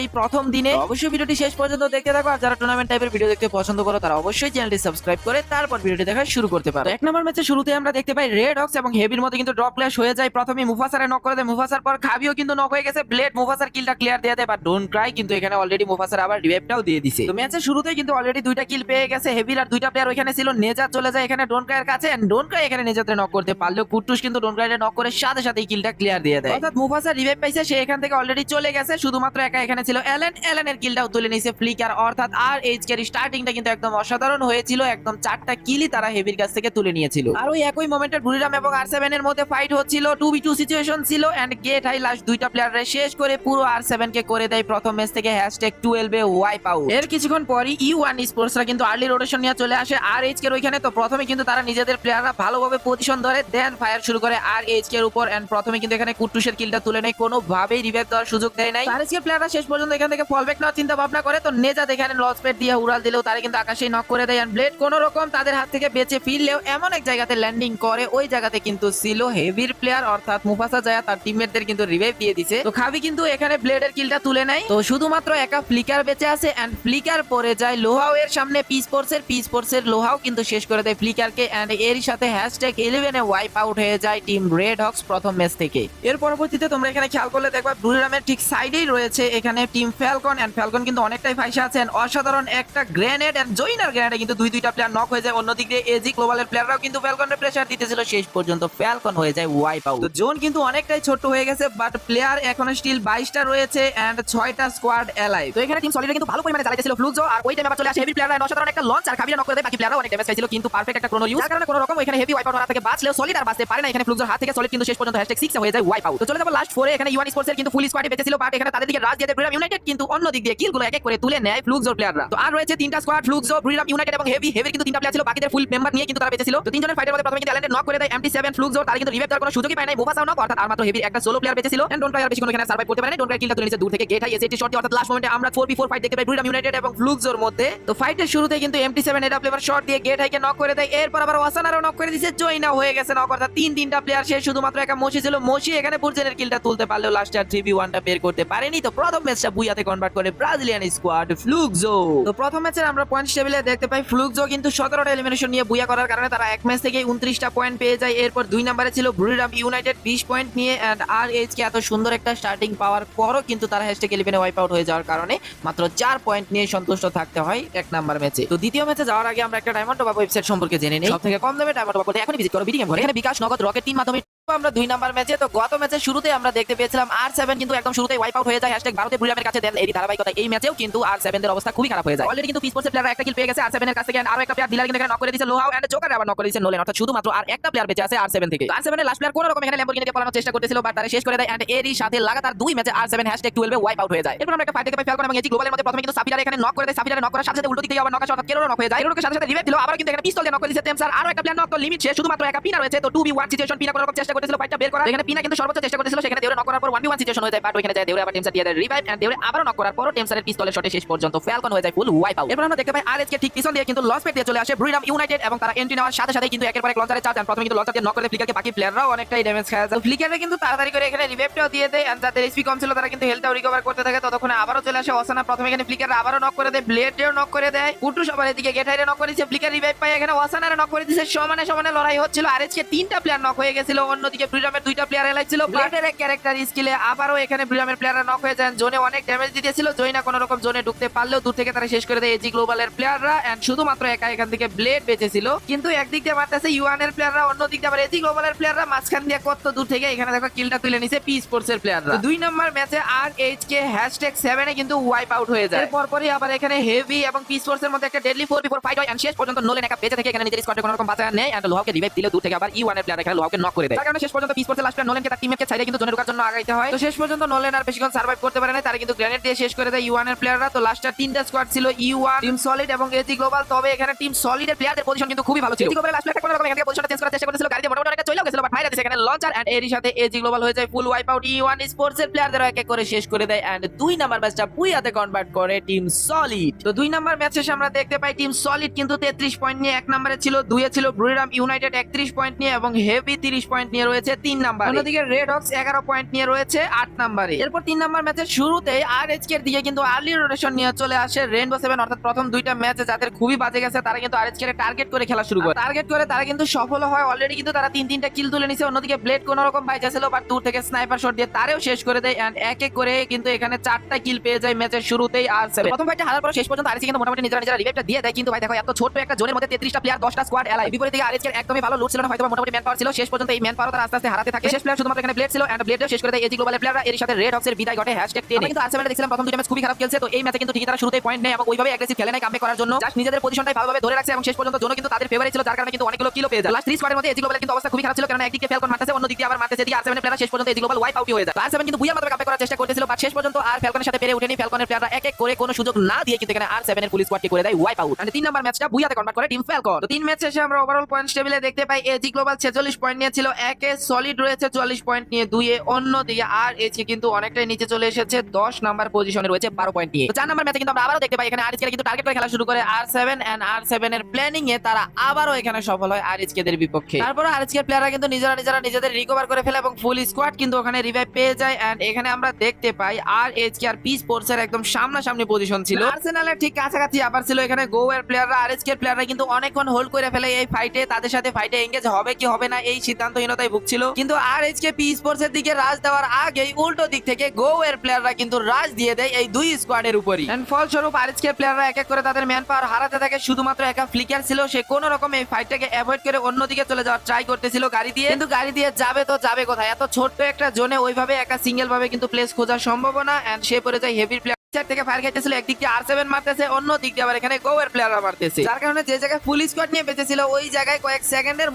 এই প্রথম দিনে অবশ্যই ভিডিওটি শেষ পর্যন্ত দেখতে থাকো আর যারা টুর্নামেন্ট টাইপের ভিডিও দেখতে পছন্দ করো তারা অবশ্যই চ্যানেলটি সাবস্ক্রাইব করে তারপর ভিডিওটি দেখা শুরু করতে পারো। এক নম্বর ম্যাচে শুরুতে আমরা দেখতে পাই রেড হক্স এবং হেভির মধ্যে কিন্তু ড্রপ ক্লাশ হয়ে যায়। প্রথমে মুফাসারে নক করে দেয়। মুফাসার পর খাবিও কিন্তু নক হয়ে গেছে। ব্লেড মুফাসার কিলটা ক্লিয়ার দিয়ে দেয় বাট ডোন্ট ক্রাই কিন্তু এখানে অলরেডি মুফাসার আবার রিভাইভটাও দিয়ে দিছে। তো ম্যাচের শুরুতেই কিন্তু অলরেডি দুইটা কিল পেয়ে গেছে। হেভির আর দুইটা প্লেয়ার ওইখানে ছিল। নেজার চলে যায় এখানে ডোন্ট ক্রাইয়ের কাছে ডোন্ট ক্রাই এখানে নেজাতে নক করতে। পারলেও কুট্টুস কিন্তু ডোন্ট ক্রাইয়ে নক করে সাথে সাথে কিলটা ক্লিয়ার দিয়ে দেয়। অর্থাৎ মুফাসার রিভাইভ পাইছে সে এখান থেকে অলরেডি চলে গেছে। শুধুমাত্র একা এখানে ছিল এলেন এলেনের কিলটাও তুলে নিয়েছে ফ্লিকার। অর্থাৎ আর এইচ কের স্টার্টিংটা কিন্তু একদম অসাধারণ হয়েছিল। একদম চারটা কিলই তারা হেভির কাছ থেকে তুলে নিয়েছিল। আর ওই একই মোমেন্টে বুড়িরাম এবং আর সেভেন এর মধ্যে ফাইট হচ্ছিল। টু বি টু সিচুয়েশন ছিল। এন্ড গেট হাই লাস্ট দুইটা প্লেয়ারে শেষ করে পুরো আর সেভেন কে করে দেয় প্রথম ম্যাচ থেকে হ্যাশট্যাগ টুয়েলভ ওয়াইপ আউট এর কিছুক্ষণ পরই ইউ ওয়ান স্পোর্টসরা কিন্তু আর্লি রোটেশন নিয়ে চলে আসে আর এইচ কের ওইখানে। তো প্রথমে কিন্তু তারা নিজেদের প্লেয়াররা ভালোভাবে পজিশন ধরে দেন ফায়ার শুরু করে আর এইচ কের উপর। এন্ড প্রথমে কিন্তু এখানে কুট্টুসের কিলটা তুলে নেয়। কোনোভাবেই রিভাইভ দেওয়ার সুযোগ দেয় নাই। আর এইচ কের প্লেয়াররা শেষ পর্যন্ত এখান থেকে ফল ব্যাক নেওয়ার চিন্তা ভাবনা করে। তো নেজা এখানে লস পেট দিয়ে উড়াল দিলেও তারা কিন্তু আকাশেই নক করে দেয়। ব্লেড কোনো রকম তাদের হাত থেকে বেঁচে ফিরলেও এমন এক জায়গাতে ল্যান্ডিং করে। ওই জায়গাতে কিন্তু ছিল হেভির প্লেয়ার অর্থাৎ মুফাসা যায় তার টিমমেটদের কিন্তু রিভাইভ দিয়ে দিছে। তো খাবি কিন্তু এখানে ব্লেডের কিলটা তুলে নেয়। তো শুধুমাত্র একা ফ্লিকার বেঁচে আছে এন্ড ফ্লিকার পরে যায় লোহাও এর সামনে। পিস ফোর্সের পিস ফোর্সের লোহাও কিন্তু শেষ করে দেয় ফ্লিকারকে এন্ড এর সাথে হ্যাশট্যাগ ইলেভেনে ওয়াইপ আউট হয়ে যায় টিম রেড হক্স প্রথম ম্যাচ থেকে। এর পরবর্তীতে তোমরা এখানে খেয়াল করলে দেখবা ব্লুরামের ঠিক সাইডেই রয়েছে এখানে টিম ফ্যালকন এন্ড ফ্যালকন কিন্তু অনেকটাই ফাইসা আছেন। অসাধারণ একটা গ্রেনেড এন্ড জয়নার গ্রেনেডে কিন্তু দুই, দুইটা প্লেয়ার নক হয়ে যায়। অন্যদিক দিয়ে এজি গ্লোবালের প্লেয়াররাও কিন্তু ফ্যালকনের প্রেসার দিতেছিল। শেষ পর্যন্ত ফ্যালকন হয়ে যায় ওয়াইপ আউট তো জোন কিন্তু অনেকটাই ছোট হয়ে গেছে বাট প্লেয়ার এখন স্টিল বাইশটা রয়েছে এন্ড ছয়টা স্কোয়াড এলাই তো এখানে টিম সলিডে কিন্তু ভালো পরিমাণে চালাইতেছিল ফ্লুজো আর ওই টাইমে আবার চলে আসে হেভি প্লেয়াররা অসাধারণ একটা লঞ্চ আর খাবিরা নক করে দেয়। বাকি প্লেয়াররা অনেক ড্যামেজ খাইছিল কিন্তু পারফেক্ট একটা ক্রোনো ইউজ যার কারণে কোনো রকম এখানে হেভি ওয়াইপ আউট হওয়া থেকে বাঁচলেও সলিড আর বাঁচতে পারে না। এখানে ফ্লুজোর হাত থেকে সলিড কিন্তু শেষ পর্যন্ত হ্যাশট্যাগ সিক্স হয়ে যায় ওয়াইপ আউট তো চলে যাব লাস্ট ফোরে এখানে ইউয়ান স্পোর্টসের কিন্তু ফুল স্কোয়াডে বেঁচে ছিল বাট এখানে তাদের দিকে রাজ দিয়ে। ইউনাইটেড কিন্তু অন্য দিক দিয়ে কিলগুলো এক এক করে তুলে নেয় ফ্লুজোর প্লেয়াররা তো আর রয়েছে তিনটা স্কোয়াড ফ্লুজো ব্রিরাম ইউনাইটেড এবং হেভি হেভি কিন্তু তিনটা প্লেয়ার ছিল, বাকিদের ফুল মেম্বার নিয়ে কিন্তু তারা বেঁচে ছিল তো তিনজনের ফাইটের প্রথমে কিন্তু অ্যালেন্ডে নক করে দেয় এমটি সেভেন ফ্লুজো তারা কিন্তু রিভাইভ কোনো সুযোগই পায় নাই। মুফাসাও নক অর্থাৎ আর মাত্র হেভি একটা সোলো প্লেয়ার বেঁচে ছিল এন্ড ডোন্ট প্লেয়ার বেশি কোনো এখানে সার্ভাইভ করতে পারে ডোন্ট প্লেয়ার কিলটা তুলে নিচে দূর থেকে গেট হাই এসএটি শট অর্থাৎ লাস্ট মোমেন্টে আমরা 4v4 ফাইট দেখতে পাই ব্রিরাম ইউনাইটেড এবং ফ্লুজোর মধ্যে। তো ফাইটের শুরুতে কিন্তু এমটি সেভেন এটা প্লেয়ার শট দিয়ে গেট হাইকে নক করে দেয়। এরপর আবার ওয়াসানারও নক করে দিয়েছে। জয়না হয়ে গেছে নক অর্থাৎ তিন তিনটা প্লেয়ার সে শুধুমাত্র একা মশি ছিল। মশি এখানে বুর্জেনের কিলটা তুলতে পারলেও লাস্ট আর 3v1টা বের করতে পারেনি। তো প্রথম ম্যাচটা বুইয়াতে কনভার্ট করে ব্রাজিলিয়ান স্কোয়াড ফ্লুকজো তো প্রথম ম্যাচে আমরা পয়েন্ট টেবিলে দেখতে পাই। ফ্লুকজো কিন্তু 17টা এলিমিনেশন নিয়ে বুইয়া করার কারণে তারা এক ম্যাচ থেকে 29টা পয়েন্ট পেয়ে যায়। এরপর দুই নম্বরে ছিল ব্রুরিরাম ইউনাইটেড 20 পয়েন্ট নিয়ে এন্ড আর এইচ কে এত সুন্দর একটা স্টার্টিং পাওয়ার পরও কিন্তু তারা হ্যাশট্যাগ ইলেভেনে ওয়াইপ আউট হয়ে যাওয়ার কারণে মাত্র চার পয়েন্ট নিয়ে সন্তুষ্ট থাকতে হয় এক নাম্বার ম্যাচে তো দ্বিতীয় ম্যাচে যাওয়ার আগে আমরা একটা ডায়মন্ড টপ ওয়েবসাইট সম্পর্কে জেনে নিই। সব থেকে কম দামে ডায়মন্ড করতে এখনই ভিজিট করো। বিডিং ঘরে এখানে বিকাশ নগদ রকেট তিন মাধ্যমে আমরা দুই নাম্বার ম্যাচে তো গত ম্যাচের শুরুতে আমরা দেখতে পেয়েছিলাম আর সেভেন কিন্তু একদম শুরুতে ওয়াইপ আউট হয়ে যায়। হ্যাশট্যাগ ভারতে ব্রিলিয়ামের কাছে দেন এই ধারাবাহিকতা এই ম্যাচেও কিন্তু আর সেভেন এর অবস্থা খুবই খারাপ হয়ে যায়। অলরেডি কিন্তু পিসপোর্টসের প্লেয়ার একটা কিল পেয়ে গেছে আর সেভেন এর কাছ আরও একটা প্লেয়ার ডিলার কিন্তু নক করে দিয়েছে। লোহাও এন্ড জোকার আবার নক করে দিয়েছে। নোলেন অর্থাৎ শুধুমাত্র আর একটা প্লেয়ার বেঁচে আছে আর সেভেন থেকে। আর সেভেন এর লাস্ট প্লেয়ার কোন রকম এখানে ল্যাম্বরগিনিকে পালানোর চেষ্টা করতেছিল বাট তারা শেষ করে দেয়। এন্ড এরই সাথে লাগাতার দুই ম্যাচে আর সেভেন হ্যাশট্যাগ টুয়েলভে ওয়াইপ আউট হয়ে যায়। এরপর আমরা একটা ফাইট দেখতে পাই ফ্যালকন এবং এজি গ্লোবালের মধ্যে। প্রথমে কিন্তু সাফিরার এখানে নক করে দেয়। সাফিরার নক করার সাথে সাথে উল্টো দিক থেকে আবার নক অর্থাৎ কেরোর নক হয়ে যায়। কেরোর সাথে সাথে রিভাইভ দিল। আবার কিন্তু এখানে পিস্তল দিয়ে নক করে দিয়েছে তেমসার আরও একটা প্লেয়ার নক তো লিমিট শেষ। শুধুমাত্র একা পিনা রয়েছে। তো 2v1 সিচুয়েশন পিনা কোনো রকম চেষ্টা করতেছিল ফাইটটা বের করার। এখানে পিনা কিন্তু সর্বোচ্চ চেষ্টা করতেছিল, সেখানে দেউরে নক করার পর 1v1 সিচুয়েশন হয়ে যায় বাট ওখানে যায় দেউরে আবার টেমসার দিয়ে দেয় রিভাইভ এন্ড দেউরে আবার নক করার পর টেমসারের পিস্তলের শটে শেষ পর্যন্ত ফ্যালকন হয়ে যায় ফুল ওয়াইপ আউট এরপর আমরা দেখতে পাই আরএস কে ঠিক পিছন দিয়ে কিন্তু লস পেট দিয়ে চলে আসে ব্রুইরাম ইউনাইটেড এবং তারা এন্ট্রি নেওয়ার সাথে সাথে কিন্তু একের পর এক লঞ্চারে চার্জ প্রথমে কিন্তু লঞ্চার দিয়ে নক করে ফ্লিকারকে বাকি প্লেয়াররাও অনেকটাই ড্যামেজ খায়। যায় ফ্লিকারে কিন্তু তাড়াতাড়ি করে এখানে রিভাইভটাও দিয়ে দেয় এন্ড যাদের এসপি কম ছিল তারা কিন্তু হেলথটাও রিকভার করতে থাকে, ততক্ষণে আবারও চলে আসে অসানা প্রথমে এখানে ফ্লিকার আবারও নক করে দেয় ব্লেডেও নক করে দেয় কুটু সবার এদিকে গেটাইরে নক করেছে ফ্লিকার রিভাইভ পায়, এখানে অসানারে নক করে দিয়েছে সমানে সমানে লড়াই হচ্ছিল। আরএস কে তিনটা প্লেয়ার নক হয়ে গেছিল অন্যদিকে ব্রিডামের দুইটা প্লেয়ার এলাই ছিল। ব্লেডের এক ক্যারেক্টার স্কিলে আবারও এখানে ব্রিডামের প্লেয়াররা নক হয়ে যান। জোনে অনেক ড্যামেজ দিতেছিল। জয়না কোনো রকম জোনে ঢুকতে পারলেও দূর থেকে তারা শেষ করে দেয় এজি গ্লোবালের প্লেয়াররা এন্ড শুধুমাত্র একা এখান থেকে ব্লেড বেঁচেছিল। কিন্তু একদিক দিয়ে মারতেছে ইউয়ানের প্লেয়াররা অন্য দিক দিয়ে আবার এজি গ্লোবালের প্লেয়াররা মাঝখান দিয়ে কত দূর থেকে এখানে দেখো কিলটা তুলে নিছে পি স্পোর্টস এর প্লেয়াররা দুই নম্বর ম্যাচে আর এইচ কে হ্যাশট্যাগ সেভেনে কিন্তু ওয়াইপ আউট হয়ে যায়। এরপর পরই আবার এখানে হেভি এবং পি স্পোর্টস এর মধ্যে একটা deadly four v four fight হয়। এন্ড শেষ পর্যন্ত নোলেন একা বেঁচে থেকে এখানে নিজের স্কোয়াডে কোনো রকম বাঁচা নেয়। এন্ড লোহাকে রিভাইভ দিলে দূর থেকে আবার ইউয়ানের প্লেয়ার এখানে লোহাকে নক করে দেয়। কারণে শেষ পর্যন্ত পি স্পোর্টস লাস্ট নোলেনকে তার টিমমেটকে ছাইড়ে কিন্তু জোনে ঢোকার জন্য আগাইতে হয়। তো শেষ পর্যন্ত নোলেন আর বেশিক্ষণ সার্ভাইভ করতে পারে না তারা কিন্তু গ্রেনেড দিয়ে শেষ করে দেয় ইউয়ানের প্লেয়াররা তো লাস্টটা তিনটা স্কোয়াড ছিল ইউয়ান টিম সলিড এবং এজি গ্লোবাল তবে এখানে টিম সলিডের প্লেয়ারদের পজিশন কিন্তু খুবই ভালো ছিল। এজি গ্লোবালের লাস্ট প্লেয়ার কোনো রকম এখানে পজিশনটা চেঞ্জ করার চেষ্টা করতেছিল। গাড়ি দিয়ে মোটামুটি অনেকটা চলেও গেছিল বাট মাইরা দিছে। এখানে লঞ্চার এন্ড এরই সাথে এজি গ্লোবাল হয়ে যায় full wipe out E one sports এর প্লেয়ারদের এক এক করে শেষ করে দেয়। এন্ড দুই নাম্বার ম্যাচটা পুইয়াতে কনভার্ট করে টিম সলিড তো দুই নাম্বার ম্যাচ শেষে আমরা দেখতে পাই টিম সলিড কিন্তু 33 পয়েন্ট নিয়ে এক নম্বরে ছিল, দুইয়ে ছিল ব্রুইরাম ইউনাইটেড 31 পয়েন্ট নিয়ে এবং হেভি 30 পয়েন্ট নিয়ে নিয়ে রয়েছে তিন নাম্বার। অন্যদিকে রেড হক্স এগারো পয়েন্ট নিয়ে রয়েছে আট নাম্বারে। এরপর তিন নাম্বার ম্যাচের শুরুতেই আর এইচ দিকে কিন্তু আর্লি রোটেশন নিয়ে চলে আসে রেনবো সেভেন অর্থাৎ প্রথম দুইটা ম্যাচে যাদের খুবই বাজে গেছে তারা কিন্তু আর এইচ টার্গেট করে খেলা শুরু করে। টার্গেট করে তারা কিন্তু সফল হয় অলরেডি কিন্তু তারা তিন তিনটা কিল তুলে নিছে। অন্যদিকে ব্লেড কোন রকম বাইচা ছিল বাট দূর থেকে স্নাইপার শট দিয়ে তারেও শেষ করে দেয়। এন্ড এক এক করে কিন্তু এখানে চারটা কিল পেয়ে যায় ম্যাচের শুরুতেই আর সেভেন প্রথম ফাইটে হারার পর শেষ পর্যন্ত আরএসকে কিন্তু মোটামুটি নিজেরা নিজেরা রিভাইভটা দিয়ে দেয়। কিন্তু ভাই দেখো এত ছোট একটা জোনের মধ্যে 33টা প্লেয়ার 10টা স্কোয়াড এলাই বিপরীতে আরএসকে একদমই ভালো লুট ছিল না হয়তো মোটামুটি ম্যান পাওয়ার ছিল। শেষ পর্যন্ত এই ম্যান পাওয়ার তারা আস্তে আস্তে হারাতে থাকে। শেষ প্লেয়ার শুধুমাত্র এখানে ব্লেড ছিল এন্ড ব্লেডও শেষ করে দেয়। এজি গ্লোবাল প্লেয়াররা এর সাথে রেড হক্সের বিদায় ঘটে। হ্যাশট্যাগ টেনে কিন্তু আরসেনাল দেখছিলাম প্রথম দুটো ম্যাচ খুবই খারাপ খেলছে। তো এই ম্যাচে কিন্তু ঠিকই তারা পয়েন্ট নেয় এবং ওইভাবে অ্যাগ্রেসিভ খেলে নাই করার জন্য। জাস্ট নিজেদের পজিশনটাই ভালোভাবে ধরে রাখছে এবং শেষ পর্যন্ত কিন্তু তাদের ফেভারিট ছিল যার কারণে কিন্তু অনেকগুলো কিলো পেয়ে যায়। লাস্ট 3 স্কোয়াডের মধ্যে এজি গ্লোবাল কিন্তু অবস্থা খুবই খারাপ ছিল কারণ একদিকে ফ্যালকন মারতেছে অন্যদিকে আবার মারতেছে। এদিকে আরসেভেন প্লেয়ার শেষ পর্যন্ত এজি গ্লোবাল ওয়াইপ আউট হয়ে যায়। আরসেভেন কিন্তু বুইয়ার মাধ্যমে কামব্যাক করার চেষ্টা করতেছিল বাট শেষ পর্যন্ত আর ফ্যালকনের সাথে পেরে ওঠেনি। প্লেয়াররা এক এক করে কোনো সুযোগ না দিয়ে কিন্তু এখানে আর সেভেনের পুলিশ স্কোয়াডকে করে দেয় ওয়াইপ আউট তিন নাম্বার ম্যাচটা বুইয়াতে কনভার্ট করে টিম ফ্যালকন তো তিন ম্যাচ শেষে আমরা ওভারঅল পয়েন্ট টেবিলে দেখতে পাই এজি গ্লোবাল 46 পয়েন্ট নিয়েছিল একে সলিড রয়েছে 44 পয়েন্ট নিয়ে দুইয়ে, অন্যদিকে আর এজি কিন্তু অনেকটাই নিচে চলে এসেছে 10 নাম্বার পজিশনে রয়েছে 12 পয়েন্ট নিয়ে। চার নাম্বার ম্যাচে কিন্তু আমরা আবারও দেখতে পাই, এখানে আরএসকে কিন্তু টার্গেট করে খেলা শুরু করে R seven and R seven এর প্ল্যানিং এ তারা আবারও এখানে সফল হয় আরএসকে দের বিপক্ষে তারপর আরএসকে প্লেয়াররা কিন্তু নিজেরা নিজেরা নিজেদের রিকভার করে ফেলে এবং ফুল স্কোয়াড কিন্তু ওখানে রিভাইভ পেয়ে যায় এন্ড এখানে আমরা দেখতে পাই আর এইচকে আর পি স্পোর্টস এর একদম সামনাসামনি পজিশন ছিল। আর্সেনালের ঠিক কাছাকাছি আবার ছিল এখানে গো এর প্লেয়াররা আরএসকে এর প্লেয়াররা কিন্তু অনেকক্ষণ হোল্ড করে ফেলে এই ফাইটে তাদের সাথে ফাইটে এঙ্গেজ হবে কি হবে না, এই সিদ্ধান্তহীনতায় ভুগছিল কিন্তু আর এইচকে পি স্পোর্টস এর দিকে রাজ দেওয়ার আগেই উল্টো দিক থেকে গো এর প্লেয়াররা কিন্তু রাজ দিয়ে দেয় এই দুই স্কোয়াডের উপরই। ফলস্বরূপ আরএসকে প্লেয়াররা এক এক করে তাদের ম্যান পাওয়ার হারাতে থাকে। শুধুমাত্র একা ফ্লিকার ছিল, সে কোন রকম এই ফাইটটাকে অ্যাভয়েড করে অন্যদিকে চলে যাওয়ার ট্রাই করতেছিল গাড়ি দিয়ে। কিন্তু গাড়ি দিয়ে যাবে তো যাবে কোথায়? এত ছোট্ট একটা জোনে ওইভাবে একা সিঙ্গেল ভাবে কিন্তু প্লেস খোঁজা সম্ভব না এন্ড সে পড়ে যায় হেভি প্লেয়ার চার আবার ফুল। আর এর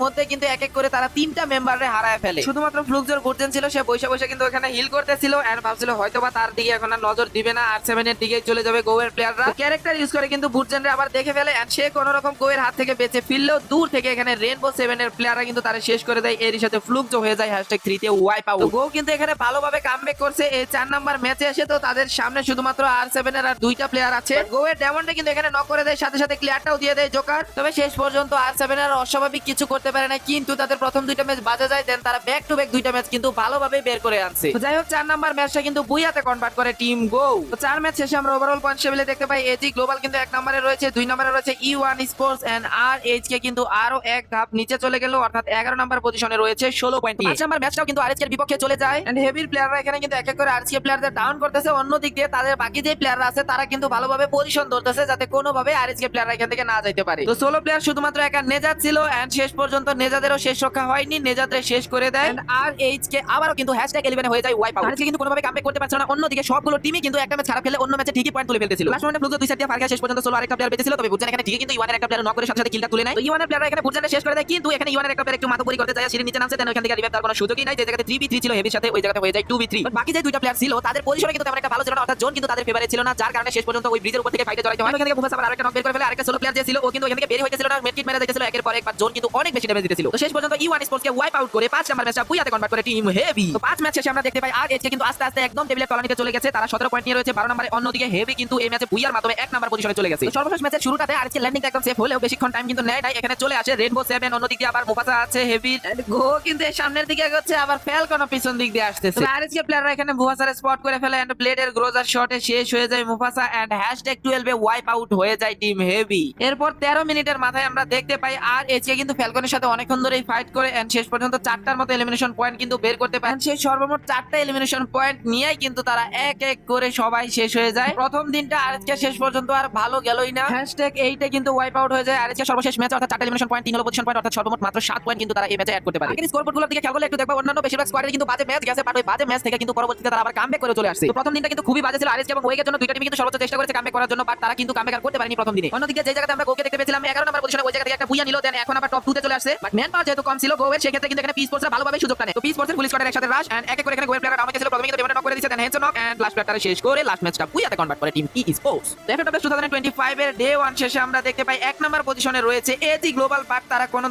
দেখে ফেলে সে কোন রকম গোয়ের হাত থেকে বেঁচে ফিরলেও দূর থেকে এখানে রেনবো সেভেন এর প্লেয়াররা কিন্তু তারা শেষ করে দেয়। এরই সাথে ফ্লুকজো হয়ে যায় হ্যাশট্যাগ থ্রিতে ওয়াইপ আউট গো কিন্তু এখানে ভালোভাবে কামব্যাক করছে, এই চার নাম্বার ম্যাচে এসে তো তাদের সামনে শুধুমাত্র আর সেভেন এর আর দুইটা প্লেয়ার আছে। গোয়ের ডেমন্ডে কিন্তু এখানে নক করে দেয়, সাথে সাথে ক্লিয়ারটাও দিয়ে দেয় জোকার তবে শেষ পর্যন্ত আর সেভেন এর অস্বাভাবিক কিছু করতে পারে না কিন্তু তাদের প্রথম দুইটা ম্যাচ বাজে যায় দেন তারা ব্যাক টু ব্যাক দুইটা ম্যাচ কিন্তু ভালোভাবে বের করে আনছে। যাই হোক চার নাম্বার ম্যাচটা কিন্তু বুইয়াতে কনভার্ট করে টিম গো চার ম্যাচ শেষে আমরা ওভারঅল পয়েন্ট টেবিলে দেখতে পাই এজি গ্লোবাল কিন্তু এক নম্বরে রয়েছে, দুই নম্বরে রয়েছে E one sports and R H K কিন্তু আরও এক ধাপ নিচে চলে গেল, অর্থাৎ এগারো নম্বর পজিশনে রয়েছে, ষোলো পয়েন্ট পাঁচ নম্বর ম্যাচটাও কিন্তু আর এর বিপক্ষে চলে যায় এন্ড হেভির প্লেয়াররা এখানে কিন্তু এক এক করে আর প্লেয়ারদের ডাউন করতেছে অন্য দিক দিয়ে তাদের বাকি যে প্লেয়াররা আছে তারা কিন্তু ভালোভাবে পজিশন ধরতেছে যাতে কোনোভাবে আর এস প্লেয়াররা এখান থেকে না যাইতে পারে। তো সোলো প্লেয়ার শুধুমাত্র একা নেজাদ ছিল এন্ড শেষ পর্যন্ত নেজাদেরও শেষ রক্ষা হয়নি নেজাদের শেষ করে দেয়। আর এইচ কে আবারও কিন্তু হ্যাশট্যাগ ইলেভেন হয়ে যায় ওয়াইপ আউট কিন্তু কোনোভাবে কামব্যাক করতে পারছে না। অন্যদিকে সবগুলো টিমই কিন্তু একটা ম্যাচ খারাপ খেলে অন্য ম্যাচে ঠিকই পয়েন্ট তুলে ফেলতেছিল। লাস্ট মোমেন্টে ফ্লুজো দুই সাইড দিয়ে ফারকা শেষ পর্যন্ত সোলো আরেকটা প্লেয়ার বেঁচেছিল তবে বুঝছেন এখানে ঠিকই কিন্তু ইওয়ানের একটা প্লেয়ার নক করে সাথে সাথে কিলটা তুলে নেয়। তো ইওয়ানের প্লেয়ার এখানে বুঝছেন শেষ করে দেয় কিন্তু এখানে ইওয়ানের একটা প্লেয়ার একটু মাথাপুরি করতে যায় সিঁড়ি নিচে নামছে দেন ওখান থেকে রিভাইভ তার কোনো সুযোগই নাই। যে জায়গাতে 3v3 ছিল হেভির সাথে ওই জায়গাতে হয়ে যায় 2v3 বাট বাকি যে দুইটা প্লেয়ার ছিল তাদের পজিশনে কিন্তু তেমন একটা ভালো ছিল না অর্থাৎ জোন কিন্তু তাদের ফেভারে ছিল না যার কারণে শেষ পর্যন্ত ওই ব্রিজের উপর থেকে ফাইটে জড়াইতে হয়। ওখান থেকে আবার আরেকটা নক বের করে ফেলে আরেকটা সোলো প্লেয়ার যে ছিল ও কিন্তু এখান থেকে বের হইতেছিল না মেডকিট মেরে দিতেছিল একের পর একবার জোন কিন্তু অনেক বেশি ড্যামেজ দিতেছিল। তো শেষ পর্যন্ত ই1 স্পোর্টসকে ওয়াইপ আউট করে পাঁচ নাম্বার ম্যাচটা বুইয়াতে কনভার্ট করে টিম হেভি তো পাঁচ ম্যাচ শেষে আমরা দেখতে পাই আর এজকে কিন্তু আস্তে আস্তে একদম টেবিলের তলানিতে চলে গেছে তারা 17 পয়েন্ট নিয়ে রয়েছে 12 নম্বরে অন্যদিকে হেভি কিন্তু এই ম্যাচে বুইয়ার মাধ্যমে এক নাম্বার পজিশনে চলে গেছে। সর্বশেষ ম্যাচের শুরুটাতে আর এজকে ল্যান্ডিং একদম সেফ হলেও বেশিক্ষণ টাইম কিন্তু নেয় নাই এখানে চলে আসে রেনবো 7 অন্যদিকে আবার মুফাসা আছে হেভি গো কিন্তু সামনের দিকে এগোচ্ছে আবার ফ্যালকন পিছন দিক দিয়ে আসতেছে। আর এজকে প্লেয়াররা এখানে মুফাসার স্পট করে ফেলে এন্ড ব্লেডের গ্রোজার শটে শেষ হয়ে যায় মুফাসা এন্ড হ্যাশট্যাগ 12 এ ওয়াইপ আউট হয়ে যায় টিম হেভি এরপর 13 মিনিটের মাথায় আমরা দেখতে পাই আর এজকে কিন্তু ফ্যালকনের সাথে অনেকক্ষণ ধরেই ফাইট করে এন্ড শেষ পর্যন্ত চারটার মতো এলিমিনেশন পয়েন্ট কিন্তু বের করতে পারেন সেই সর্বমোট চারটা এলিমিনেশন পয়েন্ট নিয়েই কিন্তু তারা এক এক করে সবাই শেষ হয়ে যায়। প্রথম দিনটা আজকে শেষ পর্যন্ত আর ভালো গেলই না। হ্যাশট্যাগ এইটা কিন্তু ওয়াইপ আউট হয়ে যায় আজকে সর্বশেষ ম্যাচ অর্থাৎ চারটা এলিমিনেশন পয়েন্ট তিন হলো পজিশন পয়েন্ট অর্থাৎ সর্বমোট মাত্র সাত পয়েন্ট কিন্তু তারা এই ম্যাচে অ্যাড করতে পারে। স্কোর বোর্ডগুলোর দিকে খেয়াল করলে একটু দেখবা, অন্যান্য বেশিরভাগ স্কোয়াডে কিন্তু বাজে ম্যাচ গেছে বাট ওই বাজে ম্যাচ থেকে কিন্তু পরবর্তীতে তারা আবার কামব্যাক করে চলে আসছে। প্রথম দিনটা কিন্তু খুবই বাজে ছিল আরএসকে এবং ওয়েগের জন্য দুইটা টিম কিন্তু সর্বোচ্চ চেষ্টা করেছে কামব্যাক করার জন্য বাট তারা কিন্তু কামব্যাক করতে পারেনি প্রথম দিনে। অন্যদিকে যে জায়গাতে আমরা গোকে দেখতে পেয়েছিলাম 11 নম্বর পজিশনে ওই জায়গা থেকে একটা বুইয়া নিল দেন এখন আবার টপ 2 তে চলে আসছে। বাট ম্যান পাওয়ার যেহেতু কম ছিল গোয়ের সেক্ষেত্রে কিন্তু এখানে পিস ফোর্সরা ভালোভাবে সুযোগ টানে তো পিস ফোর্সের পুলিশ স্কোয়াডের একসাথে রাশ এন্ড এক করে এখানে গোয়ের প্লেয়ার আমাকে ছিল প্রথমে কিন্তু ডেমনে নক করে দিয়েছে then heads knock and last প্লেয়ারটা শেষ করে লাস্ট ম্যাচটা বুইয়াতে কনভার্ট করে টিম ই স্পোর্টস এফএফডব্লিউ 2025 এর ডে 1 শেষে আমরা দেখতে পাই, এক নম্বর পজিশনে রয়েছে এজি গ্লোবাল বাট তারা কোনো